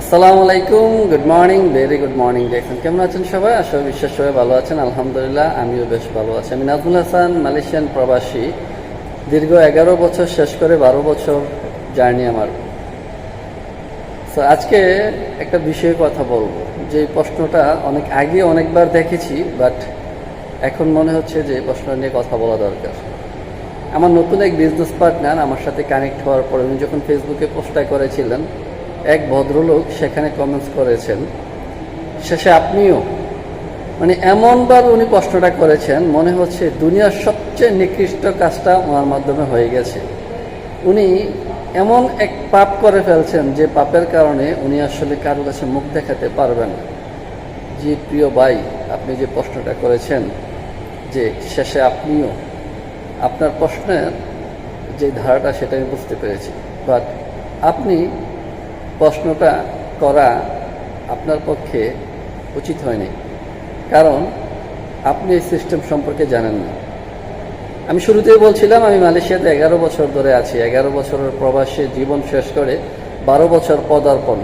আসসালামু আলাইকুম good morning very good morning দেখুন, কেমন আছেন সবাই? আশা বিশ্বাস সবাই ভালো আছেন, আলহামদুলিল্লাহ, আমিও বেশ ভালো আছি। আমি নাজমুল হাসান, মালয়েশিয়ান প্রবাসী। দীর্ঘ এগারো বছর শেষ করে বারো বছর জার্নি আমার। তো আজকে একটা বিষয়ে কথা বলব। যে প্রশ্নটা অনেক আগে অনেকবার দেখেছি বাট এখন মনে হচ্ছে যে প্রশ্নটা নিয়ে কথা বলা দরকার। আমার নতুন এক বিজনেস পার্টনার আমার সাথে কানেক্ট হওয়ার পরে উনি যখন ফেসবুকে পোস্টটা করেছিলেন এক ভদ্রলোক সেখানে কমেন্টস করেছেন। শেষে আপনিও। মানে এমনবার উনি প্রশ্নটা করেছেন, মনে হচ্ছে দুনিয়ার সবচেয়ে নিকৃষ্ট কাজটা ওনার মাধ্যমে হয়ে গেছে। উনি এমন এক পাপ করে ফেলছেন যে পাপের কারণে উনি আসলে কারও কাছে মুখ দেখাতে পারবেন না। জি, প্রিয় ভাই, আপনি যে প্রশ্নটা করেছেন যে শেষে আপনিও, আপনার প্রশ্নের যে ধারাটা সেটা আমি বুঝতে পেরেছি। বাট আপনি প্রশ্নটা করা আপনার পক্ষে উচিত হয়নি। কারণ আপনি এই সিস্টেম সম্পর্কে জানেন না। আমি শুরুতেই বলছিলাম, আমি মালয়েশিয়াতে এগারো বছর ধরে আছি। এগারো বছরের প্রবাসে জীবন শেষ করে বারো বছর পদার্পণ।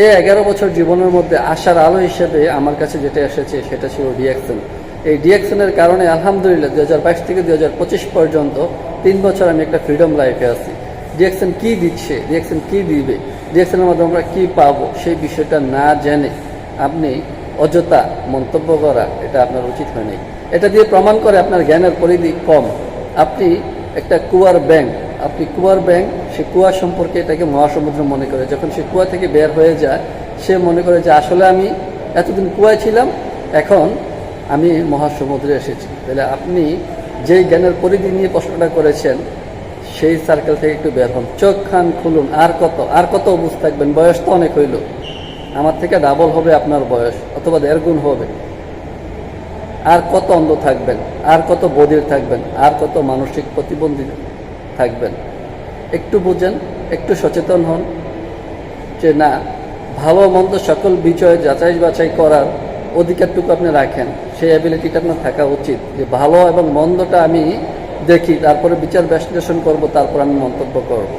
এই এগারো বছর জীবনের মধ্যে আসার আলো হিসেবে আমার কাছে যেটা এসেছে, সেটা ছিল ডিএকশন এই ডিএকশনের কারণে আলহামদুলিল্লাহ দু হাজার বাইশ থেকে দু হাজার পঁচিশ পর্যন্ত তিন বছর আমি একটা ফ্রিডম লাইফে আছি। ডিএকশন কি দিচ্ছে? ডিএকশন কি দিবে? ডিএকশনের মাধ্যমে আমরা কি পাবো সেই বিষয়টা না জেনে আপনি অযথা মন্তব্য করা, এটা আপনার উচিত হয়নি। এটা দিয়ে প্রমাণ করে আপনার জ্ঞানের পরিধি কম। আপনি একটা কুয়ার ব্যাংক আপনি কুয়ার ব্যাংক সে কুয়া সম্পর্কে এটাকে মহাসমুদ্র মনে করে। যখন সে কুয়া থেকে বের হয়ে যায়, সে মনে করে যে আসলে আমি এতদিন কুয়ায় ছিলাম, এখন আমি মহাসমুদ্রে এসেছি। তাহলে আপনি যেই জ্ঞানের পরিধি নিয়ে প্রশ্নটা করেছেন সেই সার্কেল থেকে একটু বের হন। চোখ খান খুলুন। আর কত? আর কত অবুঝ থাকবেন? বয়স তো অনেক হইল। আমার থেকে ডাবল হবে আপনার বয়স, অথবা দেড় গুণ হবে। আর কত অন্ধ থাকবেন? আর কত বধির থাকবেন? আর কত মানসিক প্রতিবন্ধী থাকবেন? একটু বুঝেন, একটু সচেতন হন যে না, ভালো মন্দ সকল বিষয় যাচাই বাছাই করার অধিকারটুকু আপনি রাখেন। সেই অ্যাবিলিটিটা আপনার থাকা উচিত যে ভালো এবং মন্দটা আমি দেখি, তারপরে বিচার বিশ্লেষণ করব, তারপর আমি মন্তব্য করব।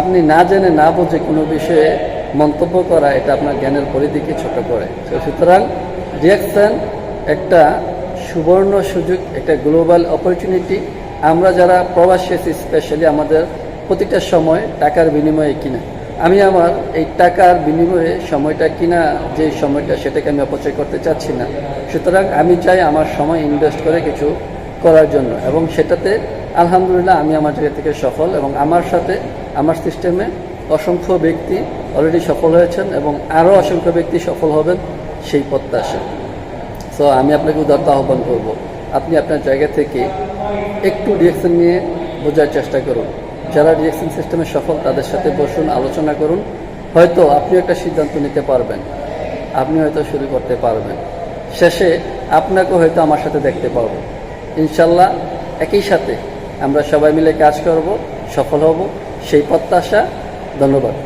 আপনি না জেনে না বুঝে কোনো বিষয়ে মন্তব্য করা, এটা আপনার জ্ঞানের পরিধিকে ছোট করে। সুতরাং রিয়াকশন একটা সুবর্ণ সুযোগ, একটা গ্লোবাল অপরচুনিটি আমরা যারা প্রবাসী আছি স্পেশালি আমাদের প্রতিটা সময় টাকার বিনিময়ে কিনা। আমি আমার এই টাকার বিনিময়ে সময়টা কিনা, যে সময়টা সেটাকে আমি অপচয় করতে চাচ্ছি না। সুতরাং আমি চাই আমার সময় ইনভেস্ট করে কিছু করার জন্য। এবং সেটাতে আলহামদুলিল্লাহ আমি আমার জায়গা থেকে সফল এবং আমার সাথে আমার সিস্টেমে অসংখ্য ব্যক্তি অলরেডি সফল হয়েছেন এবং আরও অসংখ্য ব্যক্তি সফল হবেন সেই প্রত্যাশা সো আমি আপনাকে উদারতা আহ্বান করব, আপনি আপনার জায়গা থেকে একটু রিয়েকশন নিয়ে বোঝার চেষ্টা করুন। যারা রিয়েকশন সিস্টেমে সফল, তাদের সাথে বসুন, আলোচনা করুন। হয়তো আপনি একটা সিদ্ধান্ত নিতে পারবেন, আপনি হয়তো শুরু করতে পারবেন। শেষে আপনাকে হয়তো আমার সাথে দেখতে পাবো ইনশাল্লাহ একই সাথে আমরা সবাই মিলে কাজ করব সফল হব। সেই প্রত্যাশা ধন্যবাদ।